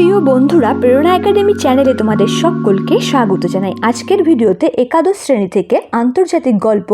প্রিয় বন্ধুরা, প্রেরণা একাডেমি চ্যানেলে তোমাদের সকলকে স্বাগত জানাই। আজকের ভিডিওতে একাদশ শ্রেণি থেকে আন্তর্জাতিক গল্প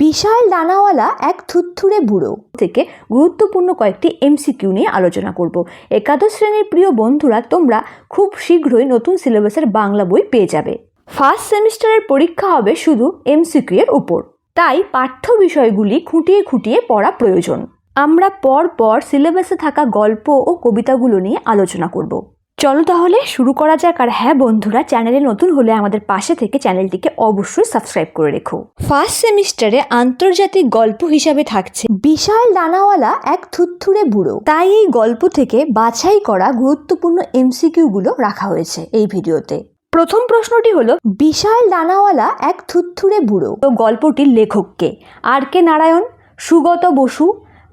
বিশাল ডানাওয়ালা এক থুথুরে বুড়ো থেকে গুরুত্বপূর্ণ কয়েকটি এমসিকিউ নিয়ে আলোচনা করব। একাদশ শ্রেণির প্রিয় বন্ধুরা, তোমরা খুব শীঘ্রই নতুন সিলেবাসের বাংলা বই পেয়ে যাবে। ফার্স্ট সেমিস্টারের পরীক্ষা হবে শুধু এমসিকিউ এর উপর। তাই পাঠ্য বিষয়গুলি খুঁটিয়ে খুঁটিয়ে পড়া প্রয়োজন। আমরা পর পর সিলেবাসে থাকা গল্প ও কবিতাগুলো নিয়ে আলোচনা করব। চলো তাহলে শুরু করা যাক আর হ্যাঁ বন্ধুরা চ্যানেলে নতুন হলে আমাদের পাশে থেকে চ্যানেলটিকে অবশ্যই সাবস্ক্রাইব করে রেখো। ফার্স্ট সেমিস্টারে আন্তর্জাতিক গল্প হিসাবে থাকছে। বিশাল ডানাওয়ালা এক থুত্থুরে বুড়ো। তাই এই গল্প থেকে বাছাই করা গুরুত্বপূর্ণ এমসিকিউগুলো রাখা হয়েছে এই ভিডিওতে। প্রথম প্রশ্নটি হলো বিশাল ডানাওয়ালা এক থুত্থুরে বুড়ো। তো গল্পটির লেখককে R K Narayan Sugata Basu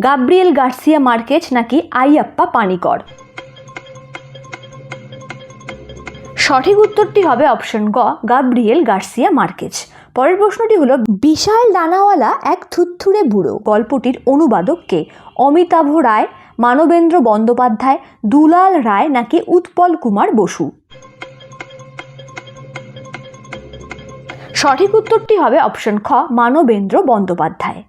Gabriel Garcia Marquez নাকি আইয়াপ্পা পানিকর? সঠিক উত্তরটি হবে অপশন গ, গাব্রিয়েল গার্সিয়া মার্কেজ। পরের প্রশ্নটি হলো, বিশাল ডানাওয়ালা এক থুথুরে বুড়ো, গল্পটির অনুবাদককে অমিতাভ রায়, মানবেন্দ্র বন্দ্যোপাধ্যায়, দুলাল রায় নাকি উৎপল কুমার বসু? সঠিক উত্তরটি হবে অপশন খ, মানবেন্দ্র বন্দ্যোপাধ্যায়।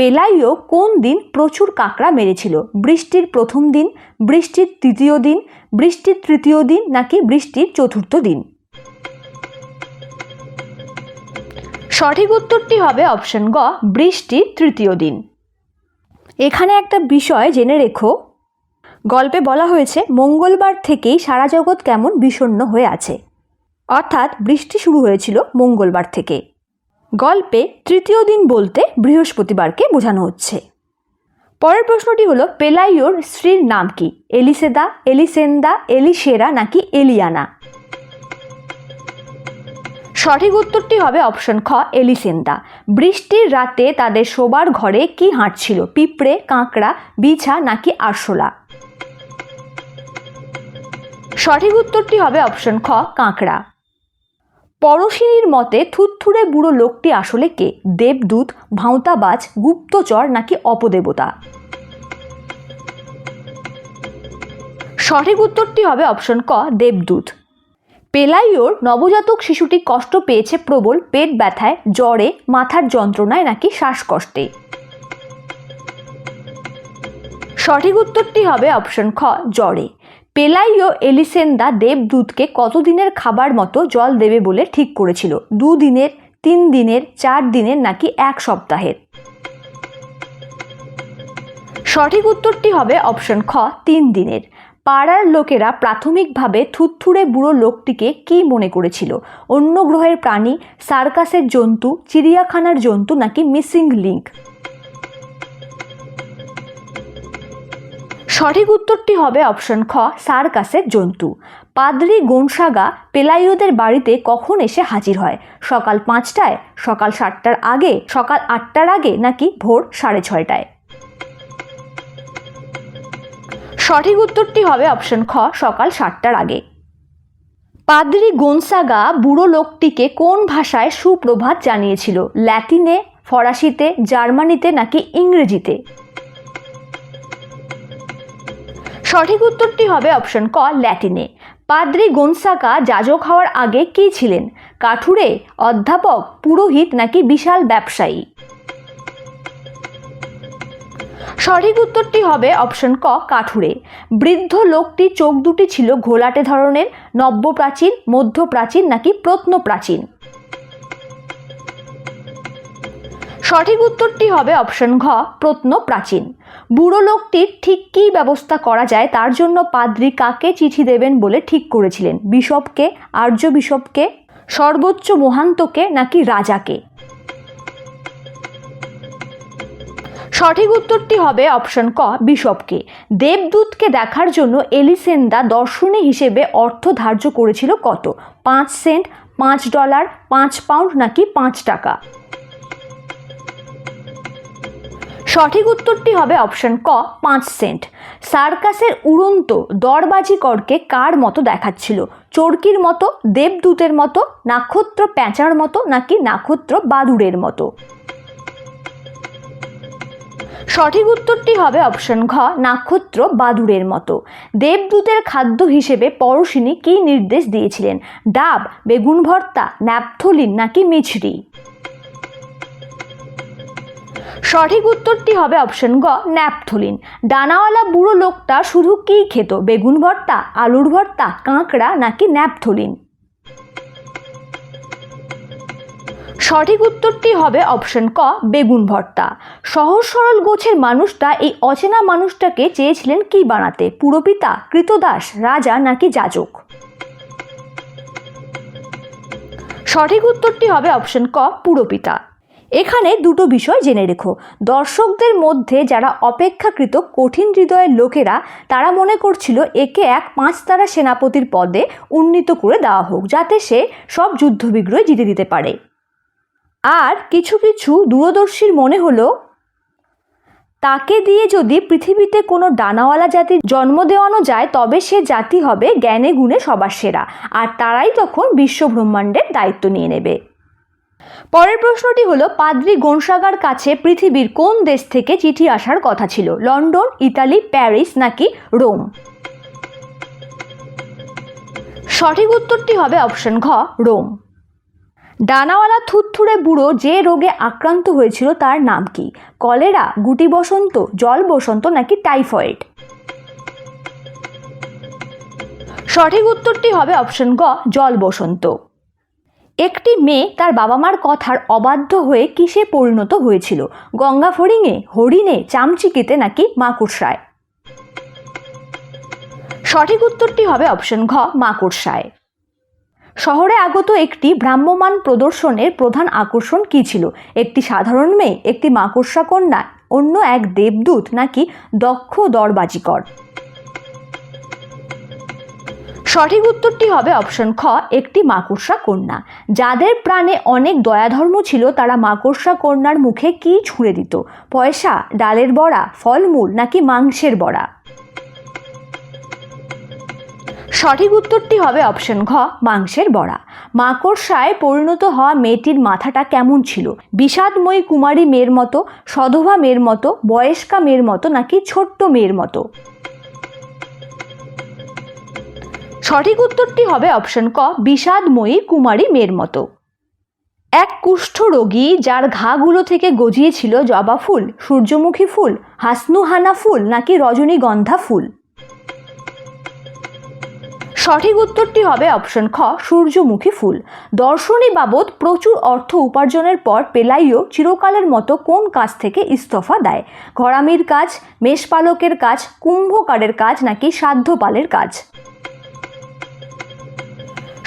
পেলাইও কোন দিন প্রচুর কাঁকড়া মেরেছিল? বৃষ্টির প্রথম দিন, বৃষ্টির তৃতীয় দিন, বৃষ্টির তৃতীয় দিন নাকি বৃষ্টির চতুর্থ দিন? সঠিক উত্তরটি হবে অপশন গ, বৃষ্টির তৃতীয় দিন। এখানে একটা বিষয় জেনে রেখো। গল্পে বলা হয়েছে, মঙ্গলবার থেকেই সারা জগৎ কেমন বিষণ্ণ হয়ে আছে। অর্থাৎ বৃষ্টি শুরু হয়েছিল মঙ্গলবার থেকে। গল্পে তৃতীয় দিন বলতে বৃহস্পতিবারকে বোঝানো হচ্ছে। পরের প্রশ্নটি হলো, পেলাইওর স্ত্রীর নাম কি? এলিসেদা, এলিসেন্দা, এলিসেরা নাকি এলিয়ানা? সঠিক উত্তরটি হবে অপশন খ, এলিসেন্দা। বৃষ্টির রাতে তাদের শোবার ঘরে কি হাঁটছিল পিঁপড়ে, কাঁকড়া, বিছা নাকি আরশোলা? সঠিক উত্তরটি হবে অপশন খ, কাঁকড়া। পরশিনীর মতে থুত্থুরে বুড়ো লোকটি আসলে কে? দেবদূত, ভাঁওতাবাজ, গুপ্তচর নাকি অপদেবতা? সঠিক উত্তরটি হবে অপশন ক, দেবদূত। পেলাইওর নবজাতক শিশুটি কষ্ট পেয়েছে প্রবল পেট ব্যথায়, জ্বরে, মাথার যন্ত্রণায় নাকি শ্বাসকষ্টে? সঠিক উত্তরটি হবে অপশন খ, জ্বরে। পেলাইও এলিসেন্দা দেবদূতকে কতদিনের খাবার মতো জল দেবে বলে ঠিক করেছিল? দুদিনের তিন দিনের চার দিনের নাকি এক সপ্তাহের? সঠিক উত্তরটি হবে অপশন খ তিন দিনের পাড়ার লোকেরা প্রাথমিকভাবে থুত্থুরে বুড়ো লোকটিকে কি মনে করেছিল? অন্য গ্রহের প্রাণী, সার্কাসের জন্তু, চিড়িয়াখানার জন্তু নাকি মিসিং লিঙ্ক? সঠিক উত্তরটি হবে অপশন খ, সার্কাসের জন্তু। পাদ্রি গোনসাগা পেলাইওদের বাড়িতে কখন এসে হাজির হয়? সকাল পাঁচটায়, সকাল সাতটার আগে, সকাল আটটার আগে নাকি ভোর সাড়ে ছয়টায়? সঠিক উত্তরটি হবে অপশন খ, সকাল সাতটার আগে। পাদ্রি গোনসাগা বুড়ো লোকটিকে কোন ভাষায় সুপ্রভাত জানিয়েছিল? ল্যাটিনে, ফরাসিতে, জার্মানিতে নাকি ইংরেজিতে? সঠিক উত্তরটি হবে অপশন ক, ল্যাটিনে। পাদ্রি গোনসাকা যাজক হওয়ার আগে কি ছিলেন? কাঠুরে, অধ্যাপক, পুরোহিত নাকি বিশাল ব্যবসায়ী? সঠিক উত্তরটি হবে অপশন ক, কাঠুরে। বৃদ্ধ লোকটি চোখ দুটি ছিল ঘোলাটে ধরনের নব্য প্রাচীন মধ্য প্রাচীন নাকি প্রত্ন প্রাচীন সঠিক উত্তরটি হবে অপশন ঘ, প্রত্ন প্রাচীন। বুড়ো লোকটির ঠিক কী ব্যবস্থা করা যায় তার জন্য পাদ্রি কাকে চিঠি দেবেন বলে ঠিক করেছিলেন? বিশপকে, আর্য বিশপকে, সর্বোচ্চ মহান্তকে নাকি রাজাকে? সঠিক উত্তরটি হবে অপশন ক, বিশপকে। দেবদূতকে দেখার জন্য এলিসেন্দা দর্শনী হিসেবে অর্থ ধার্য করেছিল কত? পাঁচ সেন্ট, পাঁচ ডলার, পাঁচ পাউন্ড নাকি পাঁচ টাকা? সঠিক উত্তরটি হবে অপশন ক, পাঁচ সেন্ট। সার্কাসের উড়ন্ত দরবাজি করকে কার মতো দেখাচ্ছিল? চরকির মতো, দেবদূতের মতো, নাক্ষত্র প্যাঁচার মতো, নাকি নাক্ষত্র বাদুড়ের মতো? সঠিক উত্তরটি হবে অপশন ঘ, নাক্ষত্র বাদুড়ের মতো। দেবদূতের খাদ্য হিসেবে পরশিনী কী নির্দেশ দিয়েছিলেন? ডাব বেগুন ভর্তা ন্যাপথলিন, নাকি মিছরি? সঠিক উত্তরটি হবে অপশন গ, ন্যাপথলিন। ডানাওয়ালা বুড়ো লোকটা শুধু কী খেত? বেগুন ভর্তা, আলুর ভর্তা, কাঁকড়া নাকি ন্যাপথলিন? সঠিক উত্তরটি হবে অপশন ক, বেগুন ভর্তা। সহজ সরল গোছের মানুষটা এই অচেনা মানুষটাকে চেয়েছিলেন কি বানাতে? পুরপিতা কৃতদাস, রাজা নাকি যাজক? সঠিক উত্তরটি হবে অপশন ক পুরপিতা এখানে দুটো বিষয় জেনে রেখো। দর্শকদের মধ্যে যারা অপেক্ষাকৃত কঠিন হৃদয়ের লোকেরা, তারা মনে করছিল একে এক পাঁচতারা সেনাপতির পদে উন্নীত করে দেওয়া হোক, যাতে সে সব যুদ্ধবিগ্রহে জিতে দিতে পারে। আর কিছু কিছু দূরদর্শীর মনে হলো, তাকে দিয়ে যদি পৃথিবীতে কোনো ডানাওয়ালা জাতির জন্ম দেওয়ানো যায়, তবে সে জাতি হবে জ্ঞানে গুণে সবার সেরা। আর তারাই তখন বিশ্ব ব্রহ্মাণ্ডের দায়িত্ব নিয়ে নেবে। পরের প্রশ্নটি হলো, পাদ্রি গনসাগার কাছে পৃথিবীর কোন দেশ থেকে চিঠি আসার কথা ছিল? লন্ডন, ইতালি, প্যারিস নাকি রোম? সঠিক উত্তরটি হবে অপশন ঘ, রোম। ডানাওয়ালা থুতথুড়ে বুড়ো যে রোগে আক্রান্ত হয়েছিল তার নাম কি? কলেরা, গুটি বসন্ত, জল বসন্ত নাকি টাইফয়েড? সঠিক উত্তরটি হবে অপশন গ জল বসন্ত। একটি মেয়ে তার বাবা মার কথার অবাধ্য হয়ে কিসে পরিণত হয়েছিল? গঙ্গা ফড়িংয়ে হরিণে, চামচিকিতে নাকি মাকড়সায় সঠিক উত্তরটি হবে অপশন ঘ মাকড়সায় শহরে আগত একটি ভ্রাম্যমান প্রদর্শনের প্রধান আকর্ষণ কী ছিল? একটি সাধারণ মেয়ে, একটি মাকড়সা কন্যা, অন্য এক দেবদূত নাকি দক্ষ দরবাজিকর সঠিক উত্তরটি হবে অপশন খ, একটি মাকড়সা কন্যা। যাদের প্রাণে অনেক দয়াধর্ম ছিল, তারা মাকড়সা কন্যার মুখে কি ছুঁড়ে দিত? পয়সা, ডালের বড়া, ফলমূল নাকি মাংসের বড়া? সঠিক উত্তরটি হবে অপশন ঘ, মাংসের বড়া। মাকড়সায় পরিণত হওয়া মেয়েটির মাথাটা কেমন ছিল? বিষাদময়ী কুমারী মেয়ের মতো, সধবা মেয়ের মতো, বয়স্কা মেয়ের মতো নাকি ছোট্ট মেয়ের মতো? সঠিক উত্তরটি হবে অপশন ক, বিষাদময়ী কুমারী মেয়ের মতো। এক কুষ্ঠ রোগী যার ঘাগুলো থেকে গজিয়েছিল জবা ফুল, সূর্যমুখী ফুল, হাসনুহানা ফুল নাকি রজনীগন্ধা ফুল? সঠিক উত্তরটি হবে অপশন খ, সূর্যমুখী ফুল। দর্শনী বাবদ প্রচুর অর্থ উপার্জনের পর পেলাইও চিরকালের মতো কোন কাজ থেকে ইস্তফা দেয়? ঘরামির কাজ, মেষপালকের কাজ, কুম্ভকারের কাজ নাকি সাধ্যপালের কাজ?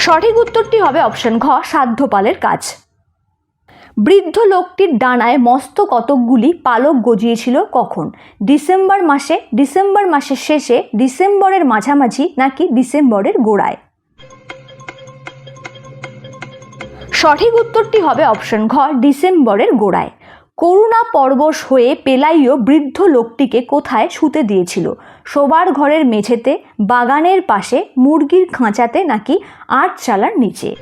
সঠিক উত্তরটি হবে অপশন ঘ, সাধ্যপালের কাজ। বৃদ্ধ লোকটির ডানায় মস্ত কতকগুলি পালক গজিয়েছিল কখন? ডিসেম্বর মাসে, ডিসেম্বর মাসের শেষে, ডিসেম্বরের মাঝামাঝি নাকি ডিসেম্বরের গোড়ায়? সঠিক উত্তরটি হবে অপশন ঘ, ডিসেম্বরের গোড়ায়। করুণা পরবশ হয়ে পেলাইও বৃদ্ধ লোকটিকে কোথায় শুতে দিয়েছিল? শোবার ঘরের মেঝেতে, বাগানের পাশে, মুরগির খাঁচাতে নাকি আটচালার নিচে।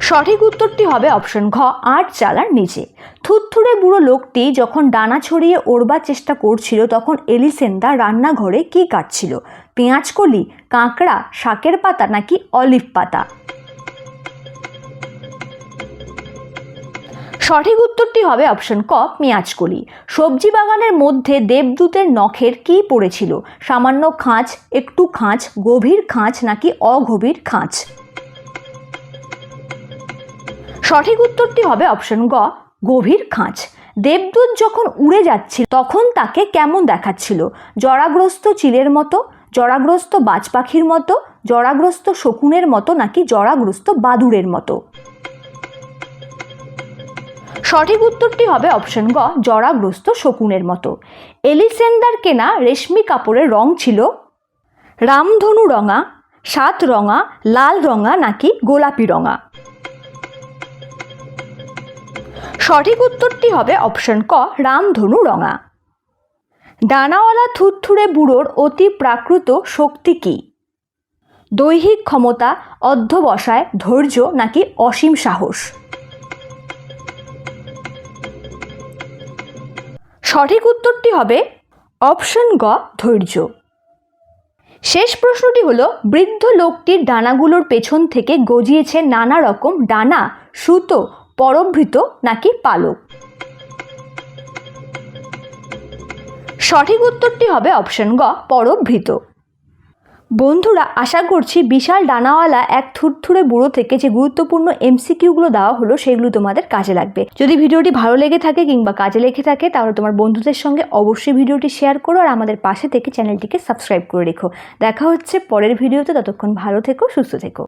সঠিক উত্তরটি হবে অপশন ঘ, আট চালার নিচে। থুতথুড়ে বুড়ো লোকটি যখন ডানা ছড়িয়ে ওড়বার চেষ্টা করছিল, তখন এলিসেন্দা রান্নাঘরে কি কাটছিল? পেঁয়াজ কলি কাঁকড়া, শাকের পাতা নাকি অলিভ পাতা? সঠিক উত্তরটি হবে অপশন ক, পেঁয়াজকলি। সবজি বাগানের মধ্যে দেবদূতের নখের কি পড়েছিল? সামান্য খাঁচ একটু খাঁচ গভীর খাঁচ নাকি অগভীর খাঁচ সঠিক উত্তরটি হবে অপশন গ, গভীর খাঁচ দেবদূত যখন উড়ে যাচ্ছিল, তখন তাকে কেমন দেখাচ্ছিল? জরাগ্রস্ত চিলের মতো, জরাগ্রস্ত বাজ পাখির মতো, জরাগ্রস্ত শকুনের মতো নাকি জরাগ্রস্ত বাদুড়ের মতো? সঠিক উত্তরটি হবে অপশন গ, জরাগ্রস্ত শকুনের মতো। এলিসেন্দার কেনা রেশমি কাপড়ের রং ছিল রামধনু রঙা, সাত রঙা, লাল রঙা নাকি গোলাপি রঙা। সঠিক উত্তরটি হবে অপশন ক, রামধনু রঙা। ডানাওয়ালা থুরথুরে বুড়োর অতি প্রাকৃত শক্তি কী? দৈহিক ক্ষমতা, অধ্যবসায়, ধৈর্য নাকি অসীম সাহস? সঠিক উত্তরটি হবে অপশন গ, ধৈর্য। শেষ প্রশ্নটি হলো, বৃদ্ধ লোকটির ডানাগুলোর পেছন থেকে গজিয়েছে নানা রকম ডানা, সুতো পরভৃত নাকি পালক? সঠিক উত্তরটি হবে অপশন গ পরভৃত বন্ধুরা, আশা করছি বিশাল ডানাওয়ালা এক থুরথুরে বুড়ো থেকে যে গুরুত্বপূর্ণ এমসিকিউগুলো দেওয়া হলো সেগুলো তোমাদের কাজে লাগবে। যদি ভিডিওটি ভালো লেগে থাকে কিংবা কাজে লেগে থাকে, তাহলে তোমার বন্ধুদের সঙ্গে অবশ্যই ভিডিওটি শেয়ার করো আর আমাদের পাশে থেকে চ্যানেলটিকে সাবস্ক্রাইব করে রেখো। দেখা হচ্ছে পরের ভিডিওতে, ততক্ষণ ভালো থেকো, সুস্থ থেকো।